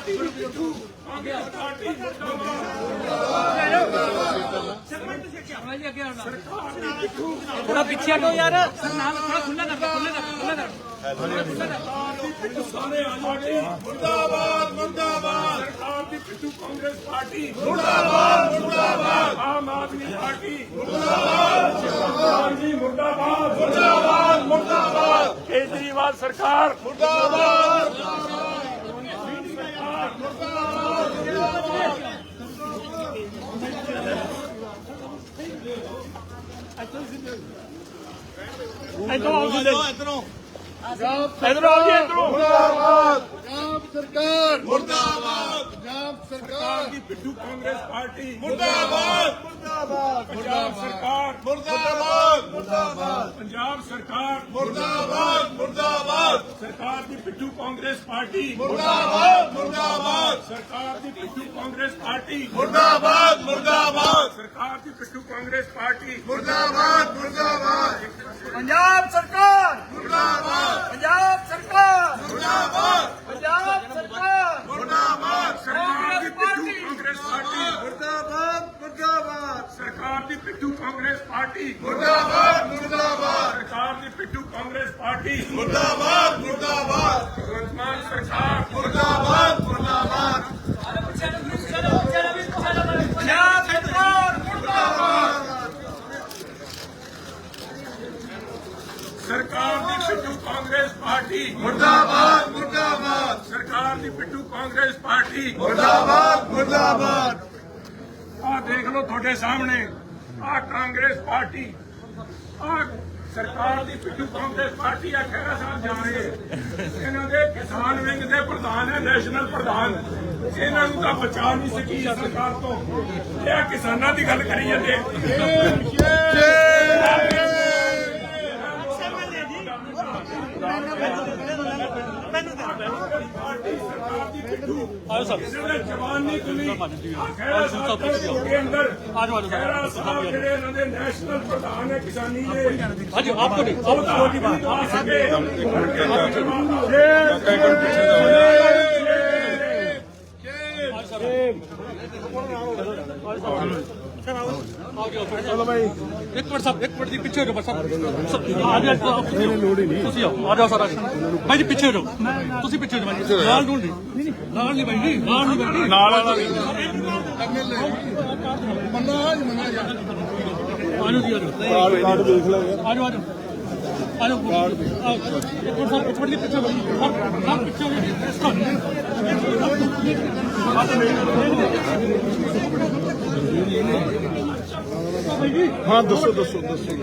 Party Bittu Congress party ਥੋੜਾ ਪਿੱਛੇ ਹਟੋ ਯਾਰ ਨਾਲ ਥੋੜਾ ਖੁੱਲਾ ਕਰ ਖੁੱਲਾ ਕਰ ਖੁੱਲਾ ਕਰ ਸਾਰੇ ਆਜ਼ਾਦੀ ਮੁਰਦਾਬਾਦ ਮੁਰਦਾਬਾਦ ਸਰਕਾਰ ਦੀ ਬਿੱਟੂ ਕਾਂਗਰਸ ਪਾਰਟੀ ਮੁਰਦਾਬਾਦ ਮੁਰਦਾਬਾਦ ਆਮ ਆਦਮੀ ਪਾਰਟੀ ਮੁਰਦਾਬਾਦ ਸਰਕਾਰ ਜੀ ਮੁਰਦਾਬਾਦ ਮੁਰਦਾਬਾਦ ਮੁਰਦਾਬਾਦ ਕੇਜਰੀਵਾਲ ਸਰਕਾਰ ਮੁਰਦਾਬਾਦ ਇਧਰੋਂ ਆਓ ਜੀ। ਇਧਰੋਂ ਇਧਰੋਂ। ਆਓ ਜੀ ਇਧਰੋਂ। ਮੁਰਦਾਬਾਦ। ਪੰਜਾਬ ਸਰਕਾਰ। ਮੁਰਦਾਬਾਦ। ਪੰਜਾਬ ਸਰਕਾਰ ਦੀ ਬਿੱਟੂ ਕਾਂਗਰਸ ਪਾਰਟੀ। ਮੁਰਦਾਬਾਦ। ਮੁਰਦਾਬਾਦ। ਪੰਜਾਬ ਸਰਕਾਰ। ਮੁਰਦਾਬਾਦ। ਮੁਰਦਾਬਾਦ। ਪੰਜਾਬ ਸਰਕਾਰ। ਮੁਰਦਾਬਾਦ। ਮੁਰਦਾਬਾਦ। ਸਰਕਾਰ ਦੀ ਬਿੱਟੂ ਕਾਂਗਰਸ ਪਾਰਟੀ। ਮੁਰਦਾਬਾਦ। ਸਰਕਾਰ ਦੀ ਬਿੱਟੂ ਕਾਂਗਰਸ ਪਾਰਟੀ। ਮੁਰਦਾਬਾਦ ਮੁਰਦਾਬਾਦ। ਸਰਕਾਰ ਦੀ ਬਿੱਟੂ ਕਾਂਗਰਸ ਪਾਰਟੀ। ਮੁਰਦਾਬਾਦ ਮੁਰਦਾਬਾਦ। ਪੰਜਾਬ ਸਰਕਾਰ। ਮੁਰਦਾਬਾਦ। ਪੰਜਾਬ ਸਰਕਾਰ। ਮੁਰਦਾਬਾਦ। ਪੰਜਾਬ ਸਰਕਾਰ। ਮੁਰਦਾਬਾਦ। ਸਰਕਾਰ ਦੀ ਬਿੱਟੂ ਕਾਂਗਰਸ ਪਾਰਟੀ। ਮੁਰਦਾਬਾਦ ਮੁਰਦਾਬਾਦ। ਸਰਕਾਰ ਦੀ ਬਿੱਟੂ ਕਾਂਗਰਸ ਪਾਰਟੀ। ਮੁਰਦਾਬਾਦ ਮੁਰਦਾਬਾਦ। ਸਰਕਾਰ ਦੀ ਬਿੱਟੂ ਕਾਂਗਰਸ ਪਾਰਟੀ। ਮੁਰਦਾਬਾਦ ਭਗਵੰਤ ਮਾਨ ਸਰਕਾਰ ਮੁਰਦਾਬਾਦ ਮੁਰਦਾਬਾਦ ਪੰਜਾਬ ਸਰਕਾਰ ਸਰਕਾਰ ਦੀ ਬਿੱਟੂ ਕਾਂਗਰਸ ਪਾਰਟੀ। ਮੁਰਦਾਬਾਦ ਮੁਰਦਾਬਾਦ। ਸਰਕਾਰ ਦੀ ਬਿੱਟੂ ਕਾਂਗਰਸ ਪਾਰਟੀ। ਮੁਰਦਾਬਾਦ ਮੁਰਦਾਬਾਦ। ਆਹ ਦੇਖ ਲਓ ਤੁਹਾਡੇ ਸਾਹਮਣੇ। ਆਹ ਕਾਂਗਰਸ ਪਾਰਟੀ। ਆਹ ਸਰਕਾਰ ਦੀ ਪਿੱਟੂ ਕਾਂਗਰਸ ਪਾਰਟੀ ਆ ਖਹਿਰਾ ਸਾਹਿਬ ਜਾ ਰਹੇ। ਇਹਨਾਂ ਦੇ ਕਿਸਾਨ ਵਿੰਗ ਦੇ ਪ੍ਰਧਾਨ ਹੈ ਨੈਸ਼ਨਲ ਪ੍ਰਧਾਨ। ਇਹਨਾਂ ਨੂੰ ਤਾਂ ਬਚਾ ਨਹੀਂ ਸਕੀ ਸਰਕਾਰ ਤੋਂ। ਇਹ ਕਿਸਾਨਾਂ ਦੀ ਗੱਲ ਕਰੀ ਜਾਂਦੇ। ਪਿੱਟੂ ਆਇਓ ਦੇ ਜਵਾਨ ਤੁਲੀ ਸਾਹਿਬ ਅੰਦਰ ਆਜੋ ਆਜੋ ਸਾਹਿਬ ਜਿਹੜੇ ਇਹਨਾਂ ਦੇ ਨੈਸ਼ਨਲ ਪ੍ਰਧਾਨ ਹੈ ਕਿਸਾਨੀ ਦੇ। ਹਾਂਜੀ ਆਪਕੋ ਨਹੀਂ। ਉਹ ਛੋਟੀ ਬਾਤ ਆ ਸਕੇ। ਚਲੋ ਭਾਈ ਇੱਕ ਮਿੰਟ ਸਾਹਿਬ ਇੱਕ ਮਿੰਟ ਜੀ ਪਿੱਛੇ ਹੋ ਜਾਓ ਬਸ ਸਾਹਿਬ ਆ ਜਾਓ ਤੁਸੀਂ ਆਓ। ਆ ਜਾਓ ਸਾਰਾ ਭਾਈ ਜੀ ਪਿੱਛੇ ਹੋ ਜਾਓ। ਤੁਸੀਂ ਪਿੱਛੇ ਹੋ ਜਾਓ ਭਾਈ। ਨਾਲ ਨੂੰ ਨਹੀਂ ਨਾਲ ਨਹੀਂ ਭਾਈ ਜੀ ਨਾਲ ਨਹੀਂ ਭਾਈ ਨਾਲ ਵਾਲਾ ਵੀ। ਮੰਨਾ ਜੀ ਮੰਨਾ ਯਾਰ ਆ ਜਾਓ। ਜੀ ਆ ਜਾਓ। ਕਾਰਡ ਦੇਖ ਲੈ ਆ ਜਾਓ ਆ ਜਾਓ। ਆ ਜਾਓ ਕਾਰਡ ਇੱਕ ਮਿੰਟ ਸਾਹਿਬ ਇੱਕ ਮਿੰਟ ਜੀ ਪਿੱਛੇ ਹੋ ਜਾਓ। ਸਰ ਪਿੱਛੇ ਹੋ ਜਾਓ। ਹਾਂ ਦੱਸੋ ਦੱਸੋ ਦੱਸੋ।